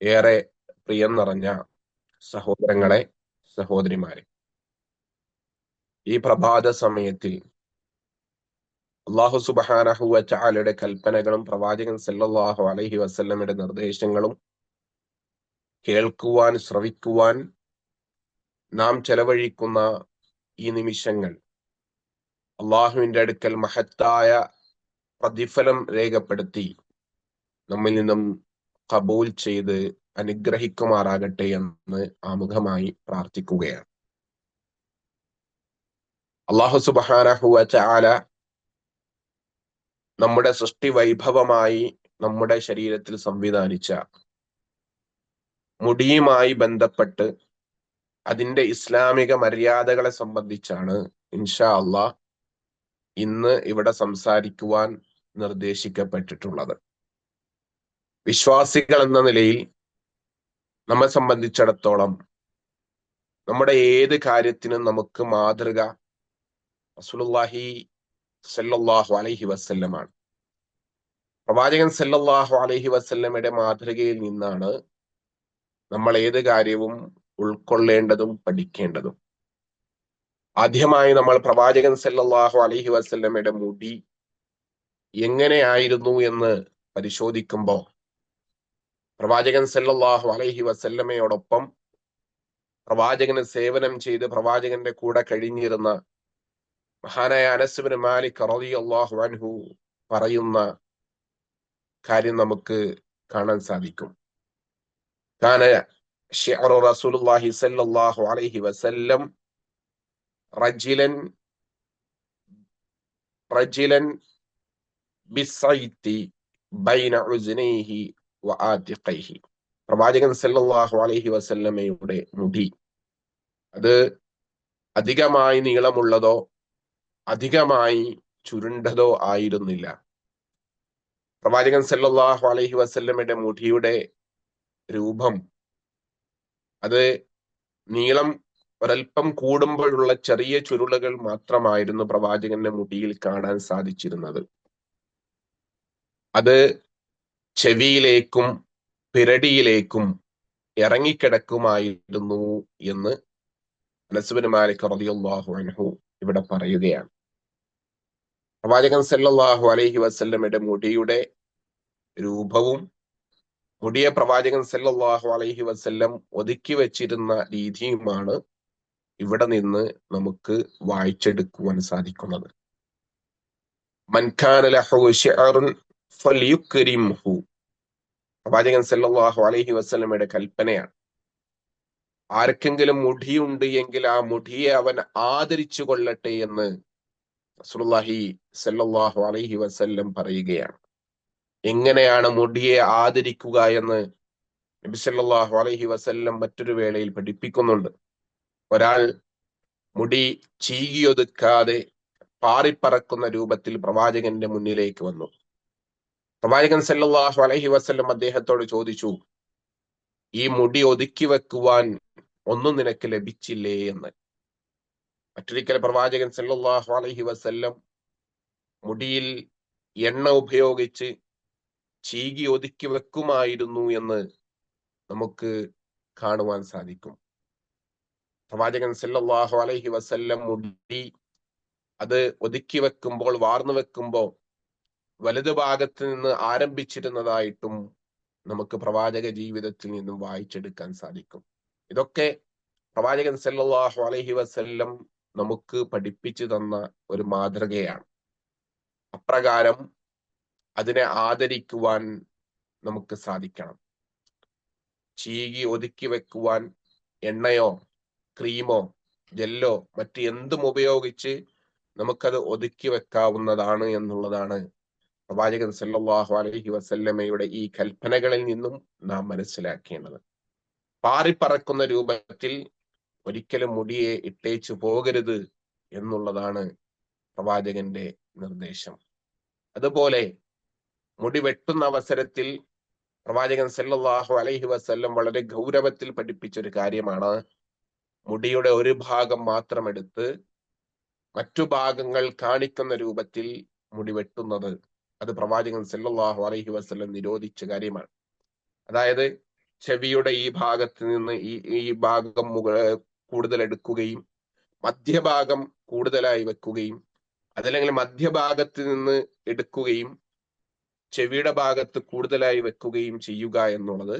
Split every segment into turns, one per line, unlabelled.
ഏറെ പ്രിയം നിറഞ്ഞ സഹോദരങ്ങളെ സഹോദരിമാരെ. ഈ പ്രഭാത സമയത്തിൽ അള്ളാഹു സുബാനഹുവ ചാലയുടെ കൽപ്പനകളും പ്രവാചകൻ സല്ലാഹു അലഹി വസല്ലമയുടെ നിർദ്ദേശങ്ങളും കേൾക്കുവാൻ ശ്രവിക്കുവാൻ നാം ചെലവഴിക്കുന്ന ഈ നിമിഷങ്ങൾ അള്ളാഹുവിന്റെ അടുക്കൽ മഹത്തായ പ്രതിഫലം രേഖപ്പെടുത്തി നമ്മിൽ നിന്നും കബൂൽ ചെയ്ത് അനുഗ്രഹിക്കുമാറാകട്ടെ എന്ന് ആമുഖമായി പ്രാർത്ഥിക്കുകയാണ്. അള്ളാഹു സുബാനഹുവ ചാല നമ്മുടെ സൃഷ്ടി വൈഭവമായി നമ്മുടെ ശരീരത്തിൽ സംവിധാനിച്ച മുടിയുമായി ബന്ധപ്പെട്ട് അതിന്റെ ഇസ്ലാമിക മര്യാദകളെ സംബന്ധിച്ചാണ് ഇൻഷാ അള്ളാഹ് ഇന്ന് ഇവിടെ സംസാരിക്കുവാൻ നിർദ്ദേശിക്കപ്പെട്ടിട്ടുള്ളത്. വിശ്വാസികൾ എന്ന നിലയിൽ നമ്മെ സംബന്ധിച്ചിടത്തോളം നമ്മുടെ ഏത് കാര്യത്തിനും നമുക്ക് മാതൃക റസൂലുള്ളാഹി സല്ലല്ലാഹു അലൈഹി വസല്ലമാണ്. പ്രവാചകൻ സല്ലല്ലാഹു അലൈഹി വസല്ലമയുടെ മാതൃകയിൽ നിന്നാണ് നമ്മൾ ഏത് കാര്യവും ഉൾക്കൊള്ളേണ്ടതും പഠിക്കേണ്ടതും. ആദ്യമായി നമ്മൾ പ്രവാചകൻ സല്ലല്ലാഹു അലൈഹി വസല്ലമയുടെ മുടി എങ്ങനെയായിരുന്നു എന്ന് പരിശോധിക്കുമ്പോൾ പ്രവാചകൻ സല്ലല്ലാഹു അലൈഹി വസല്ലമയോടൊപ്പം പ്രവാചകന് സേവനം ചെയ്ത് പ്രവാചകന്റെ കൂടെ കഴിഞ്ഞിരുന്ന മഹാനായ അനസുബിന് മാലിക് റളിയല്ലാഹു അൻഹു പറയുന്ന കാര്യം നമുക്ക് കാണാൻ സാധിക്കും. കാന ഷിഅറു റസൂലുള്ളാഹി സല്ലല്ലാഹു അലൈഹി വസല്ലം റജിലൻ റജിലൻ ബിസൈത്തി ബൈന ഉസ്നൈഹി പ്രവാചകൻ സല്ലാഹു അലഹി വസല്ലമയുടെ മുടി. അത് അധികമായി നീളമുള്ളതോ അധികമായി ചുരുണ്ടതോ ആയിരുന്നില്ല. പ്രവാചകൻ സല്ലാഹു അലഹി വസല്ലമയുടെ മുടിയുടെ രൂപം അത് നീളം ഒരൽപ്പം കൂടുമ്പോഴുള്ള ചെറിയ ചുരുളുകൾ മാത്രമായിരുന്നു പ്രവാചകന്റെ മുടിയിൽ കാണാൻ സാധിച്ചിരുന്നത്. അത് ചെവിയിലേക്കും പിരടിയിലേക്കും ഇറങ്ങിക്കിടക്കുമായിരുന്നു എന്ന് അനസുബിന് മാലിക് റളിയല്ലാഹു അൻഹു ഇവിടെ പറയുകയാണ്. പ്രവാചകൻ സല്ലാഹു അലൈഹി വസല്ലമയുടെ മുടിയുടെ രൂപവും മുടിയ പ്രവാചകൻ സല്ലാഹു അലൈഹി വസല്ലം ഒതുക്കി വെച്ചിരുന്ന രീതിയുമാണ് ഇവിടെ നിന്ന് നമുക്ക് വായിച്ചെടുക്കുവാൻ സാധിക്കുന്നത്. മൻഖാന പ്രവാചകൻ സല്ലാഹു അലഹി വസ്ലമയുടെ കൽപ്പനയാണ്. ആർക്കെങ്കിലും മുടിയുണ്ട് എങ്കിൽ ആ മുടിയെ അവൻ ആദരിച്ചു കൊള്ളട്ടെ എന്ന് റസൂലുള്ളാഹി സല്ലാഹു അലൈഹി വസല്ലം പറയുകയാണ്. എങ്ങനെയാണ് മുടിയെ ആദരിക്കുക എന്ന് നബി സല്ലല്ലാഹു അലൈഹി വസല്ലം മറ്റൊരു വേളയിൽ പഠിപ്പിക്കുന്നുണ്ട്. ഒരാൾ മുടി ചീകിയൊതുക്കാതെ പാറിപ്പറക്കുന്ന രൂപത്തിൽ പ്രവാചകന്റെ മുന്നിലേക്ക് വന്നു. പ്രവാചകൻ സല്ലല്ലാഹു അലൈഹി വസല്ലം അദ്ദേഹത്തോട് ചോദിച്ചു ഈ മുടി ഒതുക്കി വെക്കുവാൻ ഒന്നും നിനക്ക് ലഭിച്ചില്ലേ? എന്ന്. മറ്റൊരിക്കൽ പ്രവാചകൻ സല്ലല്ലാഹു അലൈഹി വസല്ലം മുടിയിൽ എണ്ണ ഉപയോഗിച്ച് ചീകി ഒതുക്കി വെക്കുമായിരുന്നു എന്ന് നമുക്ക് കാണുവാൻ സാധിക്കും. പ്രവാചകൻ സല്ലല്ലാഹു അലൈഹി വസല്ലം മുടി അത് ഒതുക്കി വെക്കുമ്പോൾ വാർന്നു വെക്കുമ്പോൾ വലതു ഭാഗത്ത് നിന്ന് ആരംഭിച്ചിരുന്നതായിട്ടും നമുക്ക് പ്രവാചക ജീവിതത്തിൽ നിന്നും വായിച്ചെടുക്കാൻ സാധിക്കും. ഇതൊക്കെ പ്രവാചകൻ സല്ലല്ലാഹു അലൈഹി വസല്ലം നമുക്ക് പഠിപ്പിച്ചു തന്ന ഒരു മാതൃകയാണ്. അപ്രകാരം അതിനെ ആദരിക്കുവാൻ നമുക്ക് സാധിക്കണം. ചീകി ഒതുക്കി വെക്കുവാൻ എണ്ണയോ ക്രീമോ ജെല്ലോ മറ്റു എന്തും ഉപയോഗിച്ച് നമുക്കത് ഒതുക്കി വെക്കാവുന്നതാണ് എന്നുള്ളതാണ് പ്രവാചകൻ സല്ലാഹു അലഹി വസല്ലമ്മയുടെ ഈ കൽപ്പനകളിൽ നിന്നും നാം മനസ്സിലാക്കേണ്ടത്. പാറിപ്പറക്കുന്ന രൂപത്തിൽ ഒരിക്കലും മുടിയെ ഇട്ടേച്ചു പോകരുത് എന്നുള്ളതാണ് പ്രവാചകന്റെ നിർദ്ദേശം. അതുപോലെ മുടി വെട്ടുന്ന അവസരത്തിൽ പ്രവാചകൻ സല്ലാഹു അലൈഹി വസ്ല്ലം വളരെ ഗൗരവത്തിൽ പഠിപ്പിച്ചൊരു കാര്യമാണ്. മുടിയുടെ ഒരു ഭാഗം മാത്രം എടുത്ത് മറ്റു ഭാഗങ്ങൾ കാണിക്കുന്ന രൂപത്തിൽ മുടി വെട്ടുന്നത് അത് പ്രവാചകൻ സല്ലല്ലാഹു അലൈഹി വസല്ലം നിരോധിച്ച കാര്യമാണ്. അതായത് ചെവിയുടെ ഈ ഭാഗത്ത് നിന്ന് ഈ ഈ ഭാഗം കൂടുതൽ എടുക്കുകയും മധ്യഭാഗം കൂടുതലായി വെക്കുകയും അതല്ലെങ്കിൽ മധ്യഭാഗത്ത് നിന്ന് എടുക്കുകയും ചെവിയുടെ ഭാഗത്ത് കൂടുതലായി വെക്കുകയും ചെയ്യുക എന്നുള്ളത്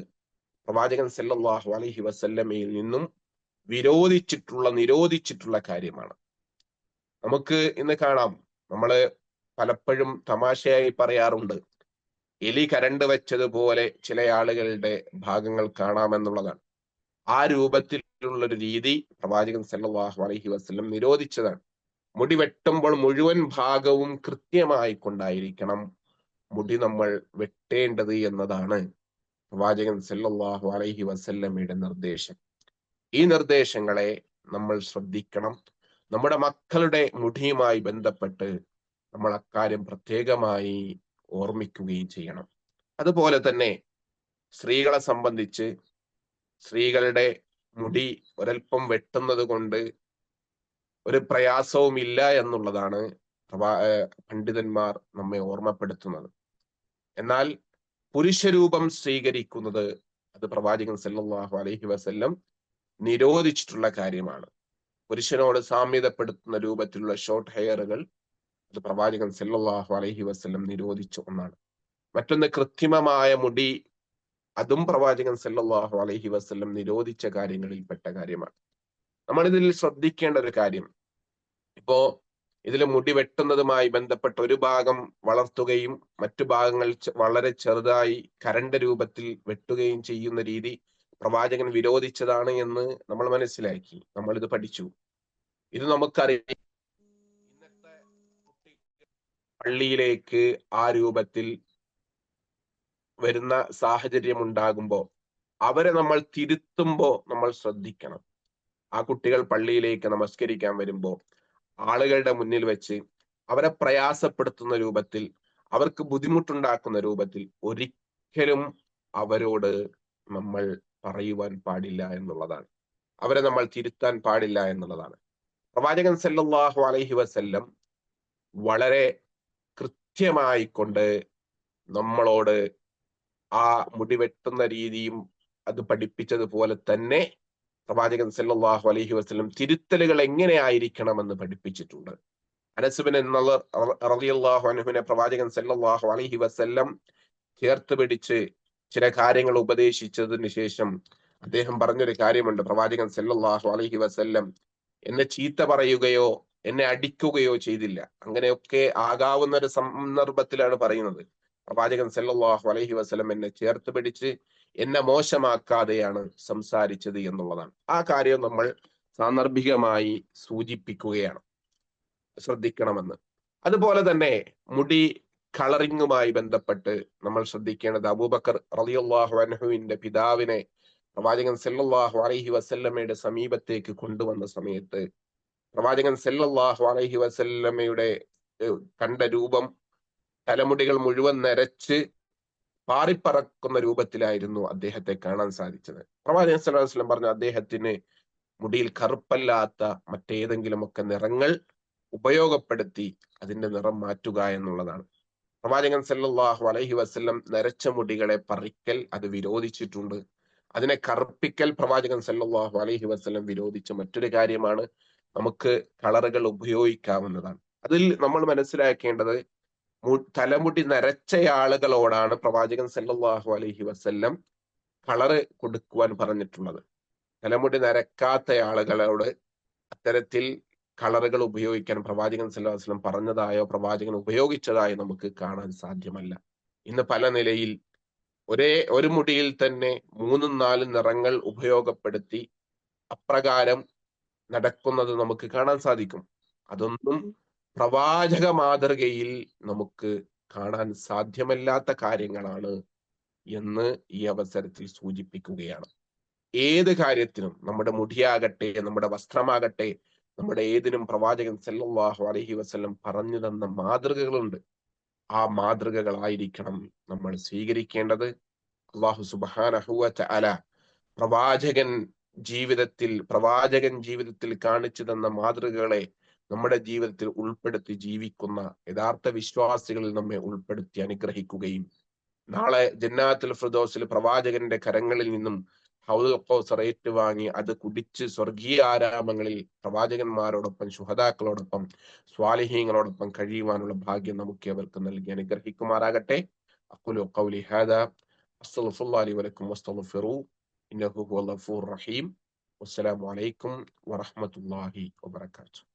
പ്രവാചകൻ സല്ലല്ലാഹു അലൈഹി വസല്ലമയിൽ നിന്നും വിരോധിച്ചിട്ടുള്ള നിരോധിച്ചിട്ടുള്ള കാര്യമാണ്. നമുക്ക് ഇന്ന് കാണാം. നമ്മൾ പലപ്പോഴും തമാശയായി പറയാറുണ്ട്. എലി കരണ്ട് വെച്ചതുപോലെ ചില ആളുകളുടെ ഭാഗങ്ങൾ കാണാമെന്നുള്ളതാണ്. ആ രൂപത്തിലുള്ള ഒരു രീതി പ്രവാചകൻ സല്ലാഹു അലഹി വസ്ലം നിരോധിച്ചതാണ്. മുടി വെട്ടുമ്പോൾ മുഴുവൻ ഭാഗവും കൃത്യമായി കൊണ്ടായിരിക്കണം മുടി നമ്മൾ വെട്ടേണ്ടത് എന്നതാണ് പ്രവാചകൻ സല്ലാഹു അലഹി വസല്ലമ്മയുടെ നിർദ്ദേശം. ഈ നിർദ്ദേശങ്ങളെ നമ്മൾ ശ്രദ്ധിക്കണം. നമ്മുടെ മക്കളുടെ മുടിയുമായി ബന്ധപ്പെട്ട് നമ്മൾ അക്കാര്യം പ്രത്യേകമായി ഓർമ്മിക്കുകയും ചെയ്യണം. അതുപോലെ തന്നെ സ്ത്രീകളെ സംബന്ധിച്ച് സ്ത്രീകളുടെ മുടി ഒരൽപ്പം വെട്ടുന്നത് കൊണ്ട് ഒരു പ്രയാസവും ഇല്ല എന്നുള്ളതാണ് പണ്ഡിതന്മാർ നമ്മെ ഓർമ്മപ്പെടുത്തുന്നത്. എന്നാൽ പുരുഷരൂപം സ്വീകരിക്കുന്നത് അത് പ്രവാചകൻ സല്ലാഹു അലഹി വസല്ലം നിരോധിച്ചിട്ടുള്ള കാര്യമാണ്. പുരുഷനോട് സാമ്യതപ്പെടുത്തുന്ന രൂപത്തിലുള്ള ഷോർട്ട് ഹെയറുകൾ അത് പ്രവാചകൻ സല്ലല്ലാഹു അലൈഹി വസല്ലം നിരോധിച്ച ഒന്നാണ്. മറ്റൊന്ന് കൃത്രിമമായ മുടി അതും പ്രവാചകൻ സല്ലല്ലാഹു അലൈഹി വസല്ലം നിരോധിച്ച കാര്യങ്ങളിൽപ്പെട്ട കാര്യമാണ്. നമ്മൾ ഇതിൽ ശ്രദ്ധിക്കേണ്ട ഒരു കാര്യം. ഇപ്പോ ഇതിൽ മുടി വെട്ടുന്നതുമായി ബന്ധപ്പെട്ട ഒരു ഭാഗം വളർത്തുകയും മറ്റു ഭാഗങ്ങൾ വളരെ ചെറുതായി കരണ്ട രൂപത്തിൽ വെട്ടുകയും ചെയ്യുന്ന രീതി പ്രവാചകൻ വിരോധിച്ചതാണ് എന്ന് നമ്മൾ മനസ്സിലാക്കി. നമ്മൾ ഇത് പഠിച്ചു. ഇത് നമുക്കറിയാം. പള്ളിയിലേക്ക് ആ രൂപത്തിൽ വരുന്ന സാഹചര്യം ഉണ്ടാകുമ്പോൾ അവരെ നമ്മൾ തിരുത്തുമ്പോൾ നമ്മൾ ശ്രദ്ധിക്കണം. ആ കുട്ടികൾ പള്ളിയിലേക്ക് നമസ്കരിക്കാൻ വരുമ്പോൾ ആളുകളുടെ മുന്നിൽ വെച്ച് അവരെ പ്രയാസപ്പെടുത്തുന്ന രൂപത്തിൽ അവർക്ക് ബുദ്ധിമുട്ടുണ്ടാക്കുന്ന രൂപത്തിൽ ഒരിക്കലും അവരോട് നമ്മൾ പറയുവാൻ പാടില്ല എന്നുള്ളതാണ്. അവരെ നമ്മൾ തിരുത്താൻ പാടില്ല എന്നുള്ളതാണ്. പ്രവാചകൻ സല്ലല്ലാഹു അലൈഹി വസല്ലം വളരെ കൃത്യമായി കൊണ്ട് നമ്മളോട് ആ മുടി വെട്ടുന്ന രീതിയും അത് പഠിപ്പിച്ചതുപോലെ തന്നെ പ്രവാചകൻ സല്ലല്ലാഹു അലൈഹി വസല്ലം തിരുത്തലുകൾ എങ്ങനെ ആയിരിക്കണമെന്ന് പഠിപ്പിച്ചിട്ടുണ്ട്. അനസുബിൻ റളിയല്ലാഹു അൻഹുവിനെ പ്രവാചകൻ സല്ലല്ലാഹു അലൈഹി വസല്ലം ചേർത്ത് പിടിച്ച് ചില കാര്യങ്ങൾ ഉപദേശിച്ചതിന് ശേഷം അദ്ദേഹം പറഞ്ഞൊരു കാര്യമുണ്ട്. പ്രവാചകൻ സല്ലല്ലാഹു അലൈഹി വസല്ലം എന്നെ ചീത്ത പറയുകയോ എന്നെ അടിക്കുകയോ ചെയ്തില്ല. അങ്ങനെയൊക്കെ ആകാവുന്ന ഒരു സന്ദർഭത്തിലാണ് പറയുന്നത്. പ്രവാചകൻ സല്ലല്ലാഹു അലൈഹി വസല്ലം എന്നെ ചേർത്ത് പിടിച്ച് എന്നെ മോശമാക്കാതെയാണ് സംസാരിച്ചത് എന്നുള്ളതാണ്. ആ കാര്യം നമ്മൾ സാന്ദർഭികമായി സൂചിപ്പിക്കുകയാണ്. ശ്രദ്ധിക്കണമെന്ന്. അതുപോലെ തന്നെ മുടി കളറിങ്ങുമായി ബന്ധപ്പെട്ട് നമ്മൾ ശ്രദ്ധിക്കേണ്ടത് അബൂബക്കർ റളിയല്ലാഹു അൻഹുവിന്റെ പിതാവിനെ പ്രവാചകൻ സല്ലല്ലാഹു അലൈഹി വസല്ലമയുടെ സമീപത്തേക്ക് കൊണ്ടുവന്ന സമയത്ത് പ്രവാചകൻ സല്ലല്ലാഹു അലൈഹി വസല്ലമയുടെ കണ്ട രൂപം തലമുടികൾ മുഴുവൻ നരച്ച് പാറിപ്പറക്കുന്ന രൂപത്തിലായിരുന്നു അദ്ദേഹത്തെ കാണാൻ സാധിച്ചത്. പ്രവാചകൻ സല്ലല്ലാഹു അലൈഹി വസല്ലം പറഞ്ഞു അദ്ദേഹത്തിന് മുടിയിൽ കറുപ്പല്ലാത്ത മറ്റേതെങ്കിലുമൊക്കെ നിറങ്ങൾ ഉപയോഗപ്പെടുത്തി അതിന്റെ നിറം മാറ്റുക എന്നുള്ളതാണ്. പ്രവാചകൻ സല്ലല്ലാഹു അലൈഹി വസല്ലം നരച്ച മുടികളെ പറിക്കൽ അത് വിരോധിച്ചിട്ടുണ്ട്. അതിനെ കറുപ്പിക്കൽ പ്രവാചകൻ സല്ലല്ലാഹു അലൈഹി വസല്ലം വിരോധിച്ച മറ്റൊരു കാര്യമാണ്. നമുക്ക് കളറുകൾ ഉപയോഗിക്കാവുന്നതാണ്. അതിൽ നമ്മൾ മനസ്സിലാക്കേണ്ടത് തലമുടി നരച്ച ആളുകളോടാണ് പ്രവാചകൻ സല്ലാഹു അലഹി വസ്ല്ലം കളറ് കൊടുക്കുവാൻ പറഞ്ഞിട്ടുള്ളത്. തലമുടി നരക്കാത്ത ആളുകളോട് അത്തരത്തിൽ കളറുകൾ ഉപയോഗിക്കാൻ പ്രവാചകൻ സല്ലല്ലാഹു വസ്ലം പറഞ്ഞതായോ പ്രവാചകൻ ഉപയോഗിച്ചതായോ നമുക്ക് കാണാൻ സാധ്യമല്ല. ഇന്ന് പല നിലയിൽ ഒരേ ഒരു മുടിയിൽ തന്നെ മൂന്നും നാലും നിറങ്ങൾ ഉപയോഗപ്പെടുത്തി അപ്രകാരം നടക്കുന്നത് നമുക്ക് കാണാൻ സാധിക്കും. അതൊന്നും പ്രവാചക മാതൃകയിൽ നമുക്ക് കാണാൻ സാധ്യമല്ലാത്ത കാര്യങ്ങളാണ് എന്ന് ഈ അവസരത്തിൽ സൂചിപ്പിക്കുകയാണ്. ഏത് കാര്യത്തിനും നമ്മുടെ മുടിയാകട്ടെ നമ്മുടെ വസ്ത്രമാകട്ടെ നമ്മുടെ ഏതിനും പ്രവാചകൻ സല്ലാഹു അലഹി വസല്ലം പറഞ്ഞു തന്ന മാതൃകകളുണ്ട്. ആ മാതൃകകളായിരിക്കണം നമ്മൾ സ്വീകരിക്കേണ്ടത്. അള്ളാഹു സുബാന പ്രവാചകൻ ജീവിതത്തിൽ പ്രവാചകൻ ജീവിതത്തിൽ കാണിച്ചു തന്ന മാതൃകകളെ നമ്മുടെ ജീവിതത്തിൽ ഉൾപ്പെടുത്തി ജീവിക്കുന്ന യഥാർത്ഥ വിശ്വാസികളിൽ നമ്മെ ഉൾപ്പെടുത്തി അനുഗ്രഹിക്കുകയും നാളെ ജന്നാത്തുൽ ഫിർദൗസിൽ പ്രവാചകന്റെ കരങ്ങളിൽ നിന്നും ഹൗദുൽ റേറ്റ് വാങ്ങി അത് കുടിച്ച് സ്വർഗീയ ആരാമങ്ങളിൽ പ്രവാചകന്മാരോടൊപ്പം ശുഹതാക്കളോടൊപ്പം സ്വാലിഹീങ്ങളോടൊപ്പം കഴിയുവാനുള്ള ഭാഗ്യം നമുക്ക് അവർക്ക് നൽകി അനുഗ്രഹിക്കുമാറാകട്ടെ. അഖുലു ഖൗലി ഹാദാ. അലി വലക്കും إنه هو الغفور الرحيم. والسلام عليكم ورحمة الله وبركاته.